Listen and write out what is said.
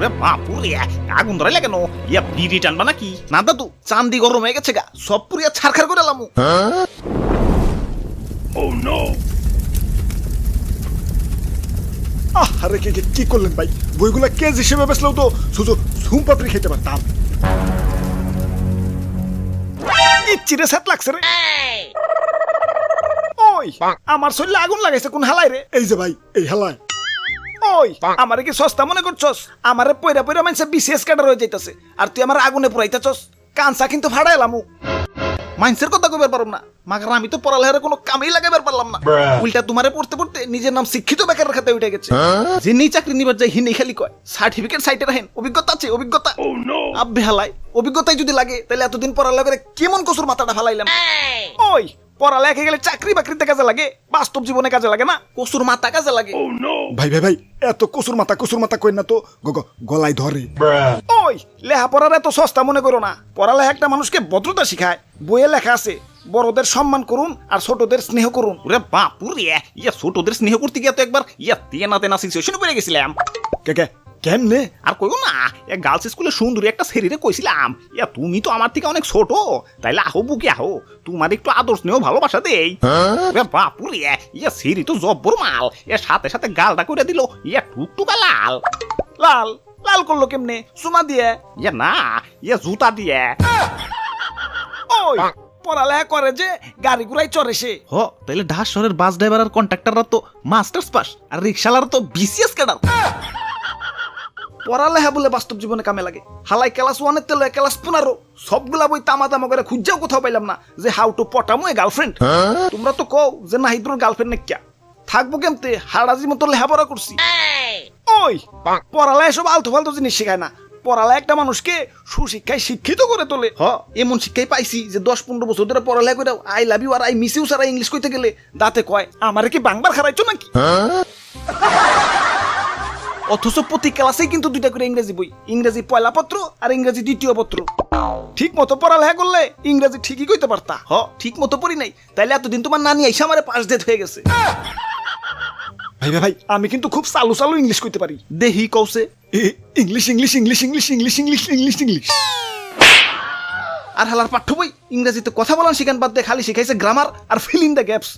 ওরে বাপুরে আগুন ধরাইলে কেন? ইয়া বিড়ি টানবা নাকি? না দাদু চান্দি গরম হয়ে গেছে গা সব পুরিয়া ছারখার করে লামু আহ আরে কি কি- কি করলেন ভাই? বইগুলা কেজ হিসেবে বেসলেও তো শুধু ঝুম পাপড়ি খেতে পারতাম। সেট লাগছে রে। ওই আমার শরীরে আগুন লাগাইছে কোন হালাই রে? এই যে ভাই এই হালাই ওই। আমারে কি সস্তা মনে করছস? আমারে পয়রা পয়রা হয়ে যাইতাছে। আর তুই আমার আগুনে পুরাইতেছস। কাঁচা কিন্তু ফাড়া এলামু মাইন্সের কথা কইবার পারম না। মাগার আমি তো পড়ালেখার কোনো কামেই লাগাবার পারলাম না। উল্টা তোমারে পড়তে পড়তে নিজের নাম শিক্ষিত বেকারের খাতে উঠে গেছে। যিনি চাকরি নিবার যাই হিনি খালি কয়। সার্টিফিকেট সাইটে রাখেন অভিজ্ঞতা আছে অভিজ্ঞতা। আব্বে হালাই অভিজ্ঞতাই যদি লাগে তাহলে এতদিন পড়ালেখা করে কেমন কসুর মাথাটা ফালাইলাম। ওই পড়ালেখা গেলে চাকরি বাকরিতে কাজে লাগে বাস্তব জীবনে কাজে লাগে না কসুর মাথা কাজে লাগে। ভাই ভাই ভাই এত কসুর মাথা কসুর মাথা কই না তো গলায় ধরে। ওই লেহা পড়ার এত সস্তা মনে করো না। পড়ালেখা একটা মানুষকে ভদ্রতা শিখায় বইয়ে লেখা আছে বড়দের সম্মান করুন আর ছোটদের স্নেহ করুন। ওরে বাপুরে ইয়া ছোটদের স্নেহ করতে গিয়ে তো একবার ইয়া তেনা তেনা সিচুয়েশন পড়ে গেছিলাম। কে কে? কেমনে? আর কইও না এ গার্লস স্কুলে সুন্দরী একটা শরীরে কইছিলাম। ইয়া তুমি তো আমার থেকে অনেক ছোট তাইলে আহো বুকে আহো তোমার একটু আদর স্নেহ ভালোবাসা দেই। বাপুরে ইয়া সেরি তো জব্বর মাল এর সাথে সাথে গালটা করে দিল ইয়া টুকটুকা লাল। লাল লাল করল কেমনে? সুমা দিয়ে? ইয়া না ইয়া জুতা দিয়ে। ওই পড়ালেখা করে যে গাড়ি ঘুরাই চড়ে সে। হ তাইলে ঢাস শহরের বাস ড্রাইভার আর কন্ট্রাক্টররা তো মাস্টার্স পাস আর রিক্সালার তো বিসিএস ক্যাডার পড়ালেখা বলে বাস্তব জীবনে কামে লাগে। হালাই ক্লাস ওয়ানের তেল ক্লাস পনেরো সবগুলা বই তামা তামা করে খুঁজাও কোথাও পাইলাম না যে হাউ টু পটামো এ গার্লফ্রেন্ড তোমরা তো কও যে নাহিদুর গার্লফ্রেন্ড নাকি থাকব কেমতে? হারাজি মতো লেখাপড়া করছি। ওই পড়ালেখা সব আলতু ফালতু জিনিস শেখায় না। পড়ালেখা একটা মানুষকে সুশিক্ষায় শিক্ষিত করে তোলে। হ। এমন শিক্ষাই পাইছি যে দশ পনেরো বছর ধরে পড়ালেখা করে আই লাভ ইউ আর আই মিস ইউ সারা ইংলিশ কইতে গেলে দাঁতে কয় আমারে কি বাংবার খারাইছো নাকি? অথচ প্রতি ক্লাসেই কিন্তু দুইটা করে ইংরেজি বই ইংরেজি পয়লা পত্র আর ইংরেজি দ্বিতীয় পত্র। ঠিক মতো পড়ালেখা করলে ইংরেজি ঠিকই কইতে পারতা। হ ঠিক মতো পড়ি নাই তাইলে এতদিন তোমার নানি আইসা আমারে পাশ ডেট হয়ে গেছে। ভাই ভাই আমি কিন্তু খুব চালু চালু ইংলিশ কইতে পারি। দেহি কৌছে English English English English English English English English. আর হালার পাঠ্য বই ইংরেজিতে কথা বলান শিখান বাদ দিয়ে খালি শিখাইছে গ্রামার আর ফিল ইন দ্য গ্যাপস